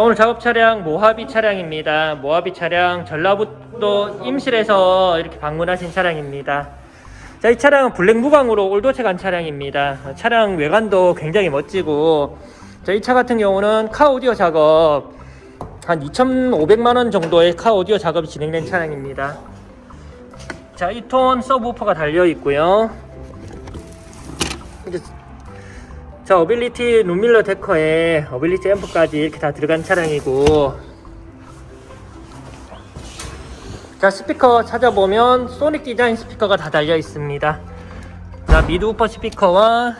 자 오늘 작업 차량 모하비 차량입니다. 모하비 차량 전라북도 임실에서 이렇게 방문하신 차량입니다. 자 이 차량은 블랙 무광으로 올도체 간 차량입니다. 어, 차량 외관도 굉장히 멋지고 자 이 차 같은 경우는 카 오디오 작업 한 2,500만 원 정도의 카 오디오 작업이 진행된 차량입니다. 자 2톤 서브우퍼가 달려 있고요. 자 어빌리티 룸밀러 데커에 어빌리티 앰프까지 이렇게 다 들어간 차량이고. 자 스피커 찾아보면 소닉 디자인 스피커가 다 달려 있습니다. 자 미드 우퍼 스피커와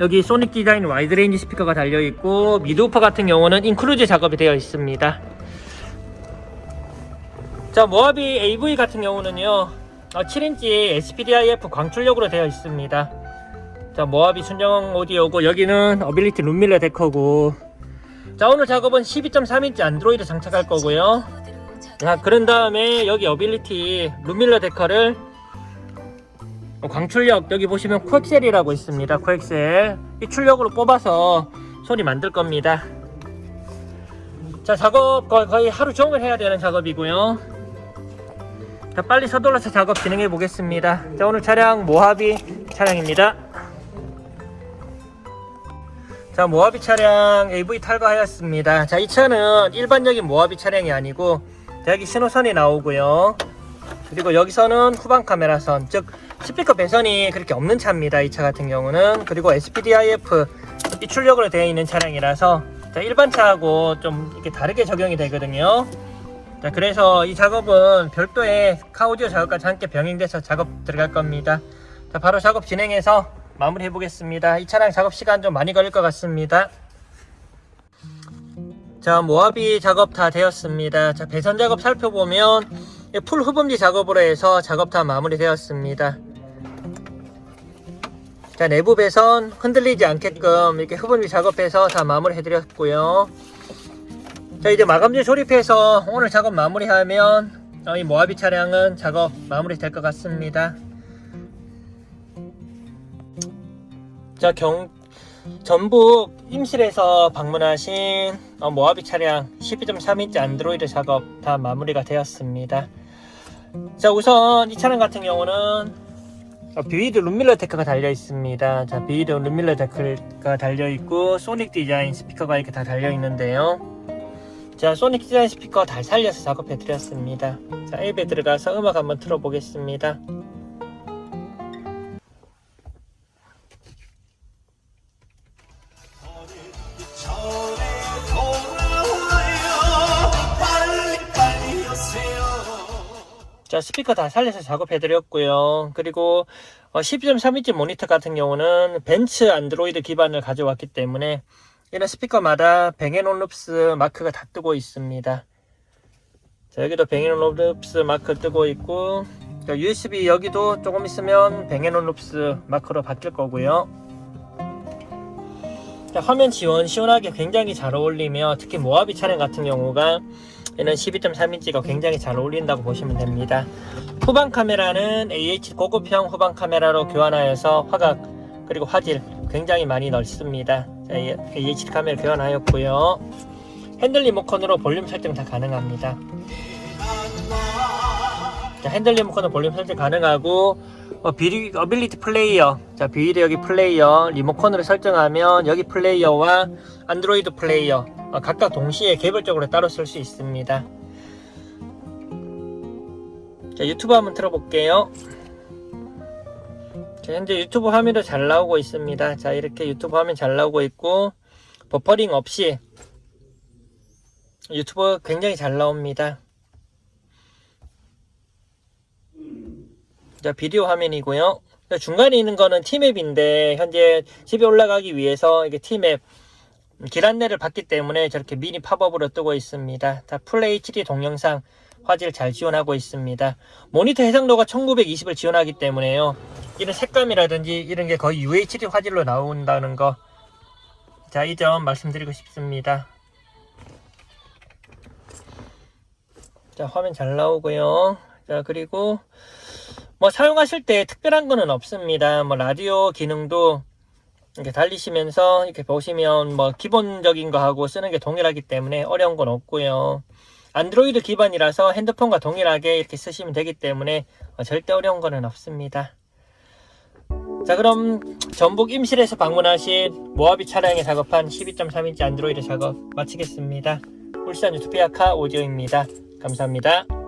여기 소닉 디자인 와이드 레인지 스피커가 달려 있고 미드 우퍼 같은 경우는 인클루즈 작업이 되어 있습니다. 자 모하비 AV 같은 경우는요 7인치 SPDIF 광출력으로 되어 있습니다 자 모하비 순정 오디오고 여기는 어빌리티 룸밀러 데커고. 자 오늘 작업은 12.3인치 안드로이드 장착할 거고요. 자 그런 다음에 여기 어빌리티 룸밀러 데커를 광출력 여기 보시면 코엑셀이라고 있습니다 코엑셀. 이 출력으로 뽑아서 소리 만들 겁니다. 자 작업 거- 거의 하루 종일 해야 되는 작업이고요. 자 빨리 서둘러서 작업 진행해 보겠습니다. 자 오늘 차량 모하비 차량입니다 자 모하비 차량 AV 탈거하였습니다. 자 이 차는 일반적인 모하비 차량이 아니고 자, 여기 신호선이 나오고요. 그리고 여기서는 후방 카메라선 즉 스피커 배선이 그렇게 없는 차입니다. 이 차 같은 경우는. 그리고 SPDIF 이 출력으로 되어 있는 차량이라서 자, 일반 차하고 좀 이렇게 다르게 적용이 되거든요. 자 그래서 이 작업은 별도의 카오디오 작업까지 함께 병행돼서 작업 들어갈 겁니다. 자 바로 작업 진행해서 마무리 해 보겠습니다. 이 차량 작업 시간 좀 많이 걸릴 것 같습니다. 자 모하비 작업 다 되었습니다. 자 배선 작업 살펴보면 이풀 흡음지 작업으로 해서 작업 다 마무리 되었습니다. 자 내부 배선 흔들리지 않게끔 이렇게 흡음지 작업해서 다 마무리 해드렸고요. 자 이제 마감재 조립해서 오늘 작업 마무리하면 어, 이 모하비 차량은 작업 마무리 될 것 같습니다 자 경 전북 임실에서 방문하신 어, 모하비 차량 12.3인치 안드로이드 작업 다 마무리가 되었습니다. 자 우선 이 차량 같은 경우는 어, 비위드 룸밀러 데크가 달려 있습니다. 자 비위드 룸밀러 데크가 달려 있고 소닉 디자인 스피커가 이렇게 다 달려 있는데요. 자 소닉 디자인 스피커 다 살려서 작업해 드렸습니다. 자 앱에 들어가서 음악 한번 틀어 보겠습니다. 자 스피커 다 살려서 작업해 드렸고요. 그리고 어, 12.3인치 모니터 같은 경우는 벤츠 안드로이드 기반을 가져왔기 때문에 이런 스피커마다 뱅앤올룹스 마크가 다 뜨고 있습니다. 자 여기도 뱅앤올룹스 마크 뜨고 있고 자, USB 여기도 조금 있으면 뱅앤올룹스 마크로 바뀔 거고요. 자, 화면 지원 시원하게 굉장히 잘 어울리며 특히 모하비 차량 같은 경우가 얘는 12.3인치가 굉장히 잘 어울린다고 보시면 됩니다. 후방 카메라는 AH 고급형 후방 카메라로 교환하여서 화각 그리고 화질 굉장히 많이 넓습니다. 자, AH 카메라 교환하였고요. 핸들 리모컨으로 볼륨 설정 다 가능합니다. 자, 핸들 리모컨으로 볼륨 설정 가능하고 어, 비리, 어빌리티 플레이어. 자 비리 여기 플레이어. 리모컨으로 설정하면 여기 플레이어와 안드로이드 플레이어 어, 각각 동시에 개별적으로 따로 쓸 수 있습니다. 자 유튜브 한번 틀어볼게요. 자 현재 유튜브 화면도 잘 나오고 있습니다. 자 이렇게 유튜브 화면 잘 나오고 있고 버퍼링 없이 유튜브 굉장히 잘 나옵니다 자, 비디오 화면이고요. 자, 중간에 있는 거는 티맵인데 현재 집에 올라가기 위해서 이게 티맵 길 안내를 받기 때문에 저렇게 미니 팝업으로 뜨고 있습니다. 다풀 HD 동영상 화질 잘 지원하고 있습니다. 모니터 해상도가 1920을 지원하기 때문에요. 이런 색감이라든지 이런 게 거의 UHD 화질로 나온다는 거. 자, 이 점 말씀드리고 싶습니다. 자, 화면 잘 나오고요. 자, 그리고 뭐 사용하실 때 특별한 거는 없습니다. 뭐 라디오 기능도 이렇게 달리시면서 이렇게 보시면 뭐 기본적인 거 하고 쓰는 게 동일하기 때문에 어려운 건 없고요. 안드로이드 기반이라서 핸드폰과 동일하게 이렇게 쓰시면 되기 때문에 어, 절대 어려운 거는 없습니다. 자 그럼 전북 임실에서 방문하신 모하비 차량에 작업한 12.3인치 안드로이드 작업 마치겠습니다. 울산 유투피아카 오디오입니다. 감사합니다.